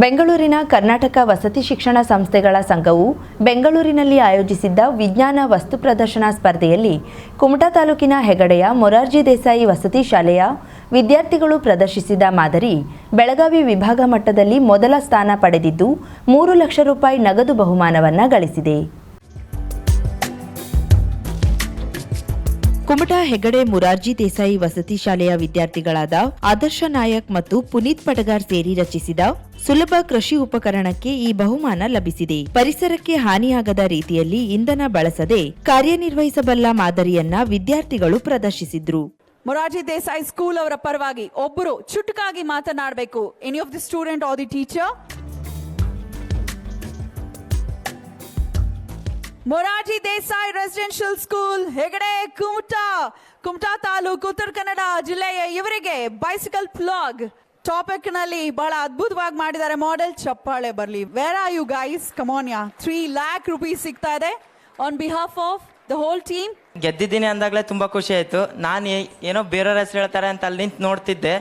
ಬೆಂಗಳೂರಿನ ಕರ್ನಾಟಕ ವಸತಿ ಶಿಕ್ಷಣ ಸಂಸ್ಥೆಗಳ ಸಂಘವು ಬೆಂಗಳೂರಿನಲ್ಲಿ ಆಯೋಜಿಸಿದ್ದ ವಿಜ್ಞಾನ ವಸ್ತು ಪ್ರದರ್ಶನ ಸ್ಪರ್ಧೆಯಲ್ಲಿ ಕುಮಟಾ ತಾಲೂಕಿನ ಹೆಗಡೆಯ ಮೊರಾರ್ಜಿ ದೇಸಾಯಿ ವಸತಿ ಶಾಲೆಯ ವಿದ್ಯಾರ್ಥಿಗಳು ಪ್ರದರ್ಶಿಸಿದ ಮಾದರಿ ಬೆಳಗಾವಿ ವಿಭಾಗ ಮಟ್ಟದಲ್ಲಿ ಮೊದಲ ಸ್ಥಾನ ಪಡೆದಿದ್ದು ಮೂರು ಲಕ್ಷ ರೂಪಾಯಿ ನಗದು ಬಹುಮಾನವನ್ನು ಗಳಿಸಿದೆ. ಕುಮಟಾ ಹೆಗಡೆ ಮುರಾರ್ಜಿ ದೇಸಾಯಿ ವಸತಿ ಶಾಲೆಯ ವಿದ್ಯಾರ್ಥಿಗಳಾದ ಆದರ್ಶ ನಾಯಕ್ ಮತ್ತು ಪುನೀತ್ ಪಟಗಾರ್ ಸೇರಿ ರಚಿಸಿದ ಸುಲಭ ಕೃಷಿ ಉಪಕರಣಕ್ಕೆ ಈ ಬಹುಮಾನ ಲಭಿಸಿದೆ. ಪರಿಸರಕ್ಕೆ ಹಾನಿಯಾಗದ ರೀತಿಯಲ್ಲಿ ಇಂಧನ ಬಳಸದೆ ಕಾರ್ಯನಿರ್ವಹಿಸಬಲ್ಲ ಮಾದರಿಯನ್ನ ವಿದ್ಯಾರ್ಥಿಗಳು ಪ್ರದರ್ಶಿಸಿದ್ರು. ಮೊರಾರ್ಜಿ ದೇಸಾಯಿ ಸ್ಕೂಲ್ ಅವರ ಪರವಾಗಿ ಒಬ್ಬರು ಚುಟುಕಾಗಿ ಮಾತನಾಡಬೇಕು. Any of the student or the teacher Morarji Desai residential school, Hegde, Kumta Kumta taluk, Uttara Kannada ಜಿಲ್ಲೆಯ ಇವರಿಗೆ ಬೈಸಿಕಲ್ ಫ್ಲಾಗ್ ಟಾಪಿಕ್ನಲ್ಲಿ ಬಹಳ ಅದ್ಭುತವಾಗಿ ಮಾಡಿದ್ದಾರೆ ಮಾಡೆಲ್ ಚಪ್ಪಾಳೆ ಬರಲಿ. ವೇರ್ ಆರ್ ಯು ಗೈಸ್ ಕಮೋನ್ಯಾ ತ್ರೀ ಲ್ಯಾಕ್ ರುಪೀಸ್ ಸಿಗ್ತಾ ಇದೆ on behalf of the whole team ಗೆದ್ದಿದ್ದೀನಿ ಅಂದಾಗಲೇ ತುಂಬ ಖುಷಿ ಆಯಿತು. ನಾನು ಏನೋ ಬೇರೆಯವ್ರ ಹೆಸರು ಹೇಳ್ತಾರೆ ಅಂತ ಅಲ್ಲಿ ನಿಂತು ನೋಡ್ತಿದ್ದೆ.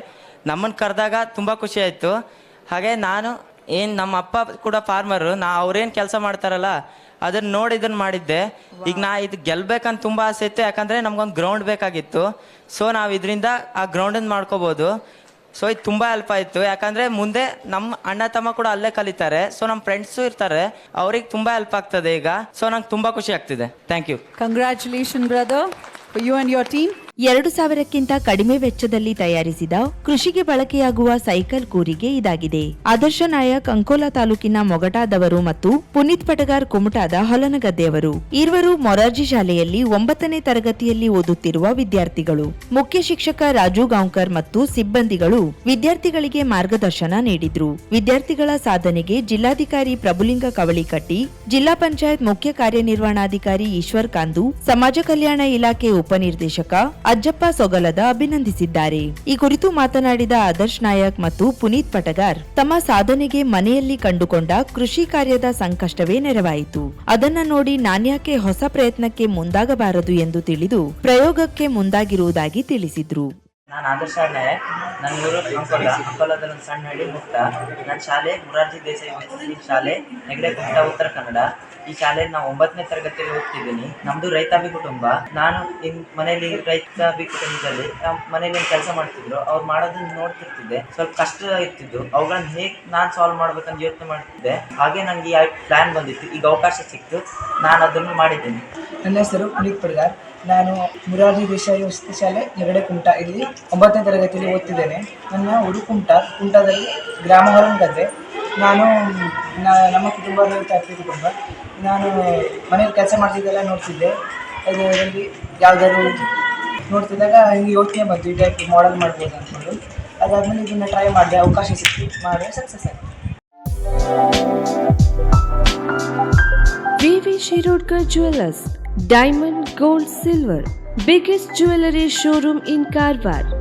ನಮ್ಮನ್ನು ಕರೆದಾಗ ತುಂಬ ಖುಷಿ ಆಯಿತು. ಹಾಗೆ ನಾನು ಏನು ನಮ್ಮ ಅಪ್ಪ ಕೂಡ ಫಾರ್ಮರು ನಾ ಅವ್ರೇನು ಕೆಲಸ ಮಾಡ್ತಾರಲ್ಲ ಅದನ್ನ ನೋಡಿ ಇದನ್ನು ಮಾಡಿದ್ದೆ. ಈಗ ನಾ ಇದು ಗೆಲ್ಬೇಕಂತ ತುಂಬ ಆಸೆ ಇತ್ತು ಯಾಕಂದರೆ ನಮ್ಗೊಂದು ಗ್ರೌಂಡ್ ಬೇಕಾಗಿತ್ತು. ಸೊ ನಾವು ಇದರಿಂದ ಆ ಗ್ರೌಂಡನ್ನು ಮಾಡ್ಕೋಬೋದು. ಸೊ ಇದು ತುಂಬ ಹೆಲ್ಪ್ ಆಯಿತು. ಯಾಕಂದರೆ ಮುಂದೆ ನಮ್ಮ ಅಣ್ಣ ತಮ್ಮ ಕೂಡ ಅಲ್ಲೇ ಕಲಿತಾರೆ. ಸೊ ನಮ್ಮ ಫ್ರೆಂಡ್ಸು ಇರ್ತಾರೆ. ಅವ್ರಿಗೆ ತುಂಬ ಹೆಲ್ಪ್ ಆಗ್ತದೆ ಈಗ. ಸೊ ನಂಗೆ ತುಂಬ ಖುಷಿ ಆಗ್ತಿದೆ. Thank you congratulation brother you and your team. ಎರಡು ಸಾವಿರಕ್ಕಿಂತ ಕಡಿಮೆ ವೆಚ್ಚದಲ್ಲಿ ತಯಾರಿಸಿದ ಕೃಷಿಗೆ ಬಳಕೆಯಾಗುವ ಸೈಕಲ್ ಕೂರಿಗೆ ಇದಾಗಿದೆ. ಆದರ್ಶ ನಾಯಕ್ ಅಂಕೋಲಾ ತಾಲೂಕಿನ ಮೊಗಟಾದವರು ಮತ್ತು ಪುನೀತ್ ಪಟಗಾರ್ ಕುಮಟಾದ ಹೊಲನಗದ್ದೆಯವರು. ಇರುವರು ಮೊರಾರ್ಜಿ ಶಾಲೆಯಲ್ಲಿ ಒಂಬತ್ತನೇ ತರಗತಿಯಲ್ಲಿ ಓದುತ್ತಿರುವ ವಿದ್ಯಾರ್ಥಿಗಳು. ಮುಖ್ಯ ಶಿಕ್ಷಕ ರಾಜು ಗಾಂವ್ಕರ್ ಮತ್ತು ಸಿಬ್ಬಂದಿಗಳು ವಿದ್ಯಾರ್ಥಿಗಳಿಗೆ ಮಾರ್ಗದರ್ಶನ ನೀಡಿದ್ರು. ವಿದ್ಯಾರ್ಥಿಗಳ ಸಾಧನೆಗೆ ಜಿಲ್ಲಾಧಿಕಾರಿ ಪ್ರಭುಲಿಂಗ ಕವಳಿಕಟ್ಟಿ ಜಿಲ್ಲಾ ಪಂಚಾಯತ್ ಮುಖ್ಯ ಕಾರ್ಯನಿರ್ವಹಣಾಧಿಕಾರಿ ಈಶ್ವರ್ ಕಾಂದು, ಸಮಾಜ ಕಲ್ಯಾಣ ಇಲಾಖೆ ಉಪನಿರ್ದೇಶಕ ಅಜ್ಜಪ್ಪ ಸೊಗಲದ ಅಭಿನಂದಿಸಿದ್ದಾರೆ. ಈ ಕುರಿತು ಮಾತನಾಡಿದ ಆದರ್ಶ್ ನಾಯಕ್ ಮತ್ತು ಪುನೀತ್ ಪಟಗಾರ್, ತಮ್ಮ ಸಾಧನೆಗೆ ಮನೆಯಲ್ಲಿ ಕಂಡುಕೊಂಡ ಕೃಷಿ ಕಾರ್ಯದ ಸಂಕಷ್ಟವೇ ನೆರವಾಯಿತು. ಅದನ್ನ ನೋಡಿ ನಾನ್ಯಾಕೆ ಹೊಸ ಪ್ರಯತ್ನಕ್ಕೆ ಮುಂದಾಗಬಾರದು ಎಂದು ತಿಳಿದು ಪ್ರಯೋಗಕ್ಕೆ ಮುಂದಾಗಿರುವುದಾಗಿ ತಿಳಿಸಿದ್ರು. ನಾನು ಆದರ್ಶ ನಾಯಕ್ ನನ್ನ ಊರು ಅಂಕೋಲ ಒಂದು ಸಣ್ಣ ಹಳ್ಳಿ ಮುಕ್ತ. ನನ್ನ ಶಾಲೆ, ಮುರಾರ್ಜಿ ದೇಸಾಯಿ ಶಾಲೆ ಹೆಗಡೆ ಕುಮಟ, ಉತ್ತರ ಕನ್ನಡ. ಈ ಶಾಲೆಯಲ್ಲಿ ನಾವು ಒಂಬತ್ತನೇ ತರಗತಿಯಲ್ಲಿ ಓದ್ತಿದ್ದೀನಿ. ನಮ್ಮದು ರೈತಾಭಿ ಕುಟುಂಬ. ನಾನು ಇನ್ ಮನೆಯಲ್ಲಿ ರೈತಾಭಿ ಕುಟುಂಬದಲ್ಲಿ ಮನೆಯಲ್ಲಿ ಕೆಲಸ ಮಾಡ್ತಿದ್ರು. ಅವ್ರು ಮಾಡೋದನ್ನ ನೋಡ್ತಿರ್ತಿದ್ದೆ. ಸ್ವಲ್ಪ ಕಷ್ಟ ಇರ್ತಿದ್ದು ಅವುಗಳನ್ನ ಹೇಗೆ ನಾನು ಸಾಲ್ವ್ ಮಾಡ್ಬೇಕಂತ ಯೋಚನೆ ಮಾಡ್ತಿದ್ದೆ. ಹಾಗೆ ನನಗೆ ಈ ಪ್ಲ್ಯಾನ್ ಬಂದಿತ್ತು. ಈಗ ಅವಕಾಶ ಸಿಕ್ತು. ನಾನು ಅದನ್ನು ಮಾಡಿದ್ದೀನಿ. ನನ್ನ ಹೆಸರು ಪುನೀತ್ ಪಡ್ಗಾರ್ ನಾನು ಮುರಾರ್ಜಿ ದೇಶಾಯಿ ವಸತಿ ಶಾಲೆ ಎರಡೇ ಕುಂಟ ಇಲ್ಲಿ ಒಂಬತ್ತನೇ ತರಗತಿಯಲ್ಲಿ ಓದ್ತಿದ್ದೇನೆ. ನನ್ನ ಊರು ಕುಂಟದಲ್ಲಿ ಗ್ರಾಮ ನಾನು ನಾ- ನಮ್ಮ ಕುಟುಂಬದಲ್ಲಿ ರೈತಾಪಿ ಕುಟುಂಬ. ನಾನು ಮನೇಲಿ ಕೆಲಸ ಮಾಡ್ತಿದ್ದೆಲ್ಲ ನೋಡ್ತಿದ್ದೆ. ಅದರಲ್ಲಿ ಯಾವುದಾದ್ರು ನೋಡ್ತಿದ್ದಾಗ ಹಿಂಗೆ ಯೋಚನೆ ಬಂತು ಈ ಟೈಪ್ ಮಾಡೆಲ್ ಮಾಡ್ಬೋದು ಅಂದ್ಕೊಂಡು. ಅದಾದಮೇಲೆ ಇದನ್ನು ಟ್ರೈ ಮಾಡಿದೆ, ಅವಕಾಶ ಸಿಕ್ಕಿ ಮಾಡಿದೆ ಸಕ್ಸಸ್ ಆಯಿತು. VV Shirodkar jewellers diamond gold silver biggest jewellery showroom in Karwar